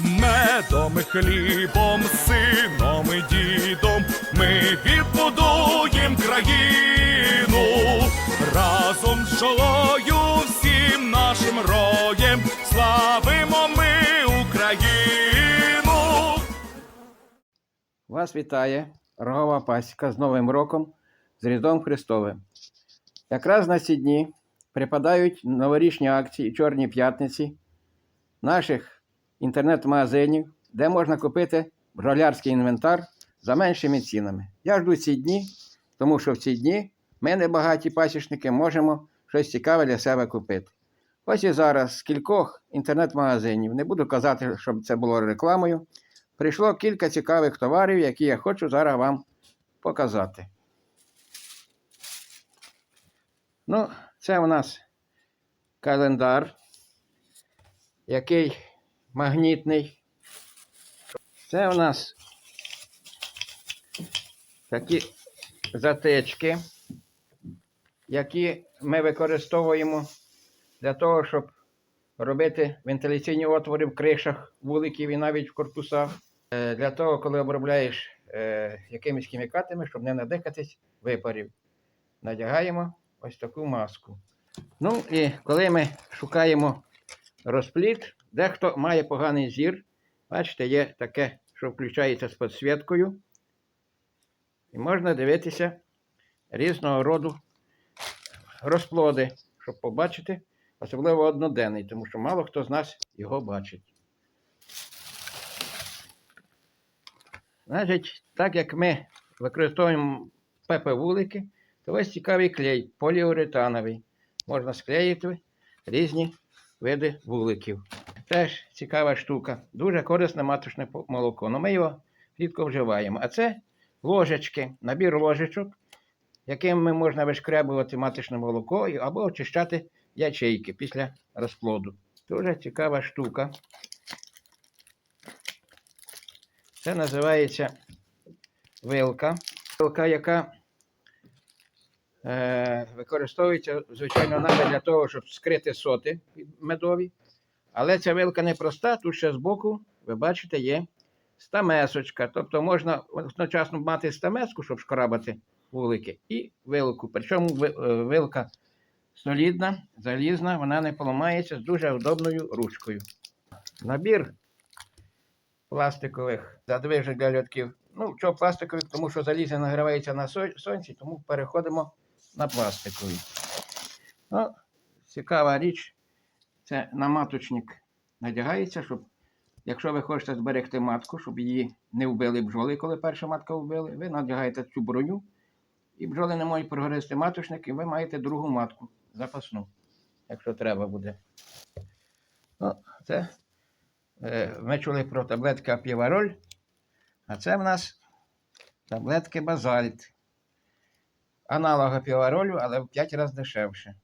медом і хлібом, сином і дідом ми відбудуєм країну разом з жолою всім нашим роєм славимо ми Україну. Вас вітає Рогова Пасіка з Новим роком, з Різдвом Христовим. Якраз на ці дні припадають новорічні акції Чорні п'ятниці наших інтернет-магазинів, де можна купити бджолярський інвентар за меншими цінами. Я жду ці дні, тому що в ці дні ми, небагаті пасічники, можемо щось цікаве для себе купити. Ось і зараз з кількох інтернет-магазинів, не буду казати, щоб це було рекламою, прийшло кілька цікавих товарів, які я хочу зараз вам показати. Ну, це у нас календар, який магнітний. Це у нас такі затички, які ми використовуємо для того, щоб робити вентиляційні отвори в кришах вуликів і навіть в корпусах. Е, Для того, коли обробляєш е, якимись хімікатами, щоб не надихатись випарів. Надягаємо ось таку маску. Ну і коли ми шукаємо розпліт, дехто має поганий зір. Бачите, є таке, що включається з підсвіткою. І можна дивитися різного роду розплоди, щоб побачити, особливо одноденний, тому що мало хто з нас його бачить. Значить, так як ми використовуємо ПП-вулики, то ось цікавий клей поліуретановий. Можна склеїти різні види вуликів. Теж цікава штука. Дуже корисне маточне молоко. Ну ми його рідко вживаємо. А це ложечки, набір ложечок, якими можна вишкребувати маточне молоко або очищати ячейки після розплоду. Дуже цікава штука. Це називається вилка. Вилка, яка е, використовується, звичайно, нами для того, щоб скрити соти медові. Але ця вилка не проста, тут ще збоку, ви бачите, є стамесочка. Тобто можна одночасно мати стамеску, щоб шкрабати вулики, і вилку. Причому е, вилка солідна, залізна, вона не поламається з дуже удобною ручкою. Набір пластикових задвижок для льотків. Ну, чого пластикових, тому що залізо нагрівається на сонці, тому переходимо на пластикові. Ну, цікава річ. Це на маточник надягається, щоб, якщо ви хочете зберегти матку, щоб її не вбили бджоли, коли перша матка вбили, ви надягаєте цю броню, і бджоли не можуть прогризти маточник, і ви маєте другу матку запасну, якщо треба буде. Ну, це Е, Ми чули про таблетки апівароль, а це в нас таблетки базальт. Аналог апіваролю, але в 5 разів дешевше.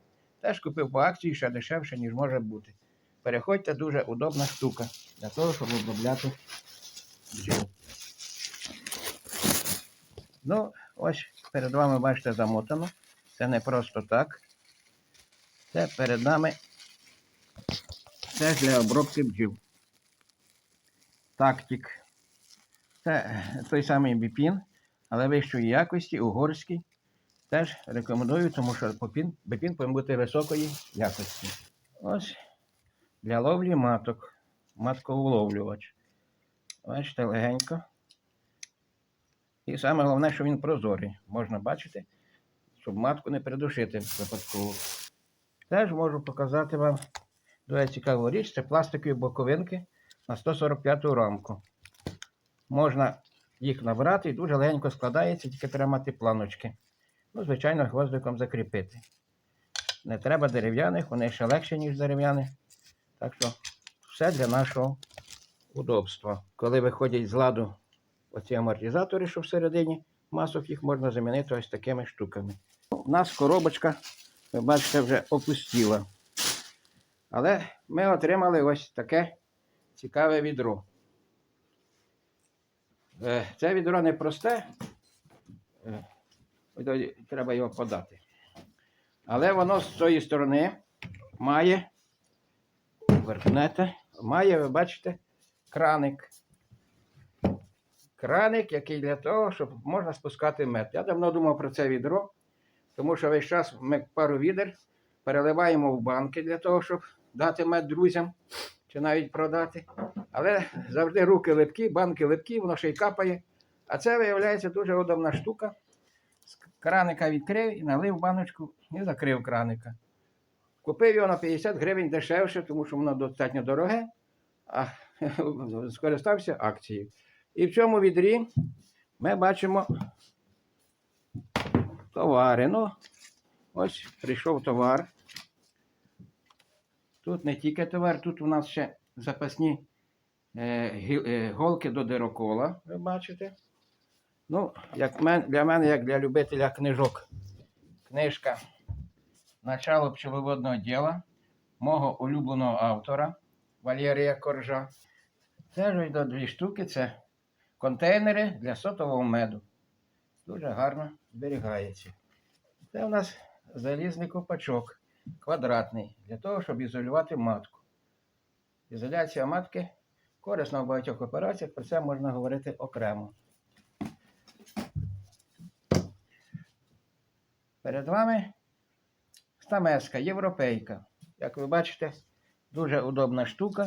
Теж купив по акції ще дешевше, ніж може бути. Переходьте, дуже удобна штука для того, щоб обробляти бджіл. Ну, ось перед вами бачите замотано. Це не просто так. Це перед нами це для обробки бджіл. Тактик. Це той самий біпін, але вищої якості, угорський. Теж рекомендую, тому що біпін, біпін повинен бути високої якості. Ось для ловлі маток. Матковуловлювач. Бачите, легенько. І саме головне, що він прозорий. Можна бачити, щоб матку не придушити випадково. Теж можу показати вам дуже цікаву річ. Це пластикові боковинки на 145 рамку. Можна їх набрати і дуже легенько складається, тільки треба мати планочки. Ну, звичайно, гвоздиком закріпити. Не треба дерев'яних, вони ще легші, ніж дерев'яні. Так що все для нашого удобства. Коли виходять з ладу оці амортизатори, що всередині масок, їх можна замінити ось такими штуками. У нас коробочка, ви бачите, вже опустіла. Але ми отримали ось таке цікаве відро. Е, Це відро не просте, е, треба його подати. Але воно з цієї сторони має, верхнете, має, ви бачите, краник. Краник, який для того, щоб можна спускати мед. Я давно думав про це відро, тому що весь час ми пару відер переливаємо в банки для того, щоб дати мед друзям чи навіть продати. Але завжди руки липкі, банки липкі, воно ще й капає. А це виявляється дуже удобна штука. Краника відкрив і налив баночку і закрив краника. Купив його на 50 гривень дешевше, тому що воно достатньо дороге, а скористався акцією. І в цьому відрі ми бачимо товари. Ну, ось прийшов товар. Тут не тільки товар, тут у нас ще запасні е, е, голки до дирокола, ви бачите. Ну, як мен, для мене, як для любителя книжок, книжка Начало пчеловодного діла мого улюбленого автора Валерія Коржа. Це ж до дві штуки, це контейнери для сотового меду. Дуже гарно зберігається. Це у нас залізний копачок квадратний, для того, щоб ізолювати матку. Ізоляція матки корисна в багатьох операціях, про це можна говорити окремо. Перед вами стамеска, європейка. Як ви бачите, дуже удобна штука.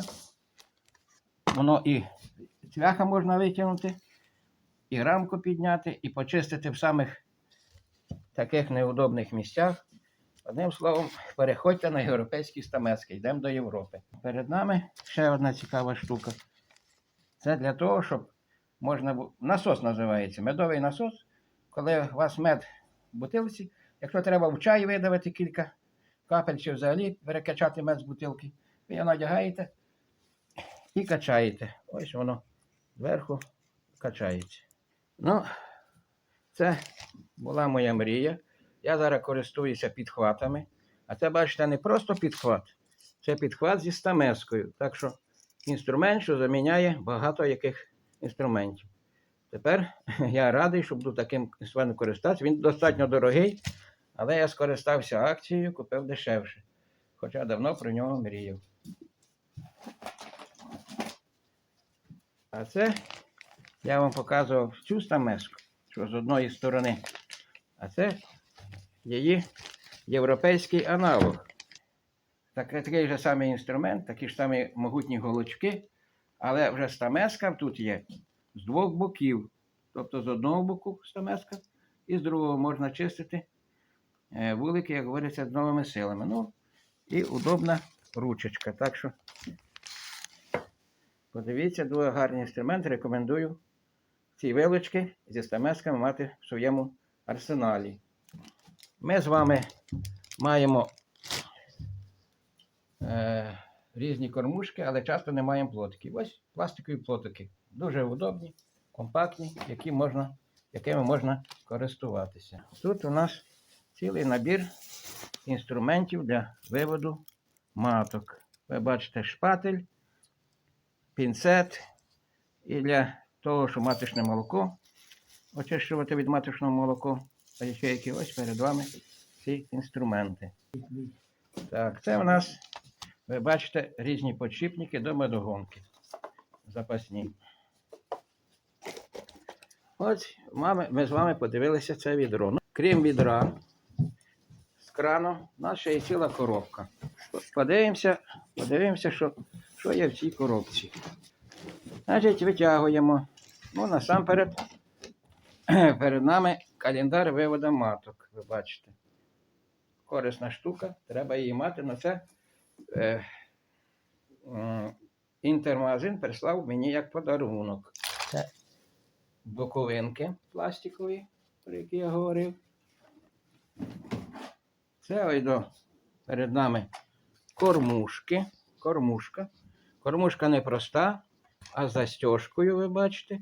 Воно і цвяха можна витягнути, і рамку підняти, і почистити в самих таких неудобних місцях. Одним словом, переходьте на європейські стамески, йдемо до Європи. Перед нами ще одна цікава штука. Це для того, щоб можна було. Насос називається, медовий насос. Коли у вас мед в бутилці, якщо треба в чай видавити кілька капель чи взагалі перекачати мед з бутилки, ви його надягаєте і качаєте. Ось воно зверху качається. Ну, це була моя мрія. Я зараз користуюся підхватами. А це, бачите, не просто підхват, це підхват зі стамескою. Так що інструмент, що заміняє багато яких інструментів. Тепер я радий, що буду таким інструментом користуватися. Він достатньо дорогий, але я скористався акцією, купив дешевше. Хоча давно про нього мріяв. А це я вам показував цю стамеску, що з одної сторони. А це її європейський аналог. Так, такий же самий інструмент, такі ж самі могутні голочки, але вже стамеска тут є з двох боків. Тобто з одного боку стамеска і з другого можна чистити вулики, як говориться, з новими силами. Ну, і удобна ручечка. Так що подивіться, дуже гарний інструмент. Рекомендую ці вилочки зі стамесками мати в своєму арсеналі. Ми з вами маємо е, різні кормушки, але часто не маємо плотиків. Ось пластикові плотики. Дуже удобні, компактні, які можна, якими можна користуватися. Тут у нас цілий набір інструментів для виводу маток. Ви бачите шпатель, пінцет і для того, щоб маточне молоко очищувати від маточного молока. Які ось перед вами ці інструменти. Так, це у нас, ви бачите, різні подшипники до медогонки. Запасні. Ось ми з вами подивилися це відро. Ну, крім відра крану, нас є ціла коробка. Подивимося, подивимося, що, що є в цій коробці. Значить, витягуємо. Ну, насамперед, перед нами календар виводу маток. Ви бачите. Корисна штука, треба її мати. На це е, м, інтермагазин прислав мені як подарунок. Це боковинки пластикові, про які я говорив. Це ось перед нами кормушки. Кормушка. Кормушка не проста, а з застіжкою, ви бачите.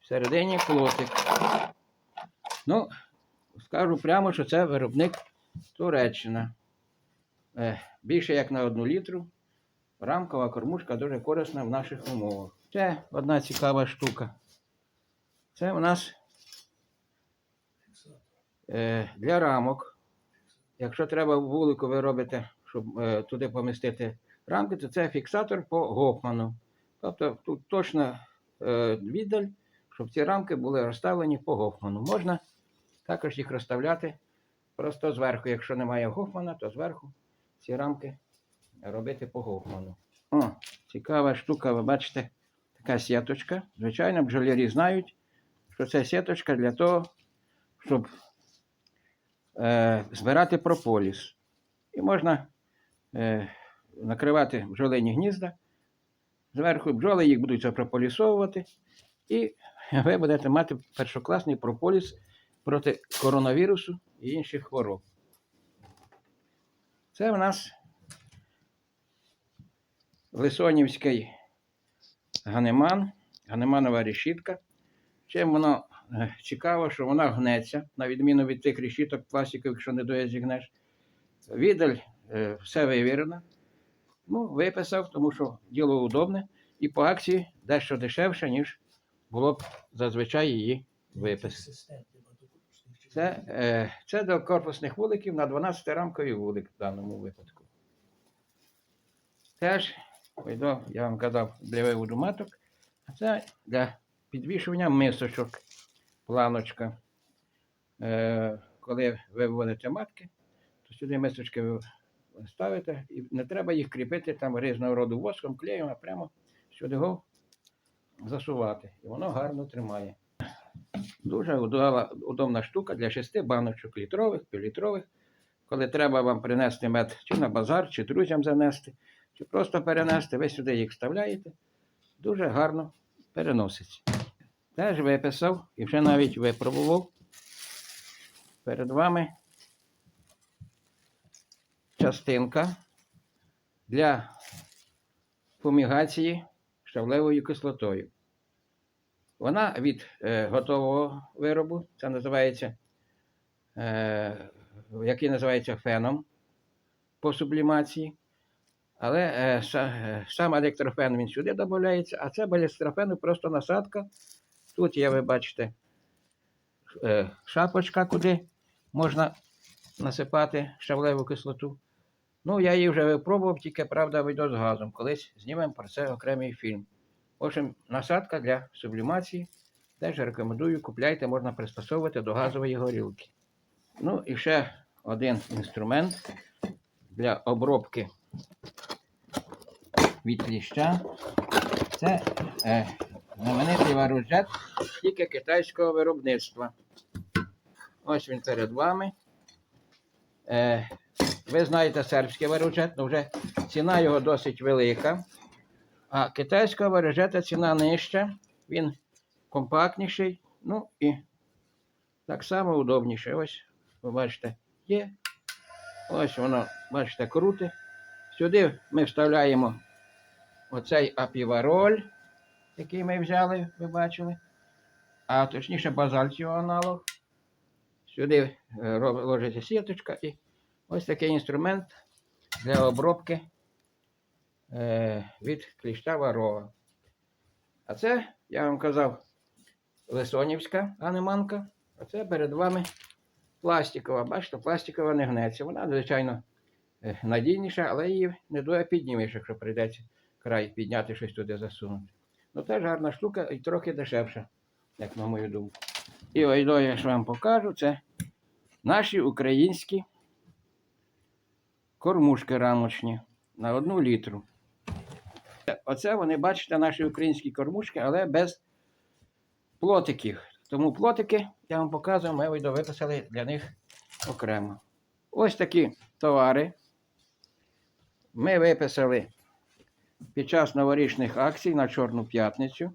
Всередині плотик. Ну, скажу прямо, що це виробник Туреччина. Е, більше як на одну літру. Рамкова кормушка дуже корисна в наших умовах. Це одна цікава штука. Це у нас е, для рамок. Якщо треба вулику ви робите, щоб е, туди помістити рамки, то це фіксатор по Гофману. Тобто тут точно е, віддаль, щоб ці рамки були розставлені по Гофману. Можна також їх розставляти просто зверху. Якщо немає Гофмана, то зверху ці рамки робити по Гофману. О, цікава штука, ви бачите, така сіточка. Звичайно, бджолярі знають, що це сіточка для того, щоб е, збирати прополіс. І можна е, накривати бджолині гнізда. Зверху бджоли їх будуть запрополісовувати, і ви будете мати першокласний прополіс проти коронавірусу і інших хвороб. Це в нас Лисонівський ганеман, ганеманова решітка. Чим воно цікаво, що вона гнеться, на відміну від тих решіток пластикових, що не доє зігнеш. Відаль е, все вивірено. Ну, виписав, тому що діло удобне. І по акції дещо дешевше, ніж було б зазвичай її випис. Це, е, це до корпусних вуликів на 12-рамковий вулик в даному випадку. Теж, я вам казав, для виводу маток, а це для підвішування мисочок, планочка. Е, коли ви виводите матки, то сюди мисочки ви ставите, і не треба їх кріпити там різного роду воском, клеєм, а прямо сюди його засувати. І воно гарно тримає. Дуже удобна штука для шести баночок літрових, півлітрових. Коли треба вам принести мед чи на базар, чи друзям занести, чи просто перенести, ви сюди їх вставляєте. Дуже гарно переноситься. Теж виписав і вже навіть випробував перед вами частинка для фумігації щавлевою кислотою. Вона від е, готового виробу, це називається, е, який називається феном по сублімації. Але е, е, сам електрофен він сюди додається, а це балістрофену просто насадка. Тут є, ви бачите, е, шапочка, куди можна насипати щавлеву кислоту. Ну, я її вже випробував, тільки правда вийду з газом. Колись знімемо про це окремий фільм. В общем, насадка для сублімації. Теж рекомендую, купляйте, можна пристосовувати до газової горілки. Ну і ще один інструмент для обробки від кліща. Це е, знаменитий варужет тільки китайського виробництва. Ось він перед вами. Е, ви знаєте сербський варужет, але вже ціна його досить велика. А китайського варежета ціна нижча, він компактніший, ну і так само удобніше. Ось, ви бачите, є. Ось воно, бачите, круте. Сюди ми вставляємо оцей апівароль, який ми взяли, ви бачили. А точніше базальт його аналог. Сюди е, ложиться сіточка і ось такий інструмент для обробки е, від кліща варова. А це, я вам казав, Лисонівська анеманка. А це перед вами пластикова. Бачите, пластикова не гнеться. Вона, звичайно, е, надійніша, але її не дуже піднімеш, якщо прийдеться край підняти щось туди засунути. Ну теж гарна штука і трохи дешевша, як на мою думку. І ось до я ж вам покажу, це наші українські кормушки рамочні на одну літру. Оце вони, бачите, наші українські кормушки, але без плотиків. Тому плотики, я вам показую, ми видно виписали для них окремо. Ось такі товари. Ми виписали під час новорічних акцій на Чорну п'ятницю.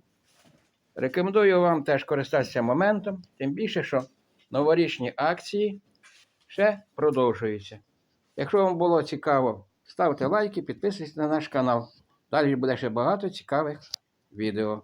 Рекомендую вам теж користатися моментом, тим більше, що новорічні акції ще продовжуються. Якщо вам було цікаво, ставте лайки, підписуйтесь на наш канал. Далі буде ще багато цікавих відео.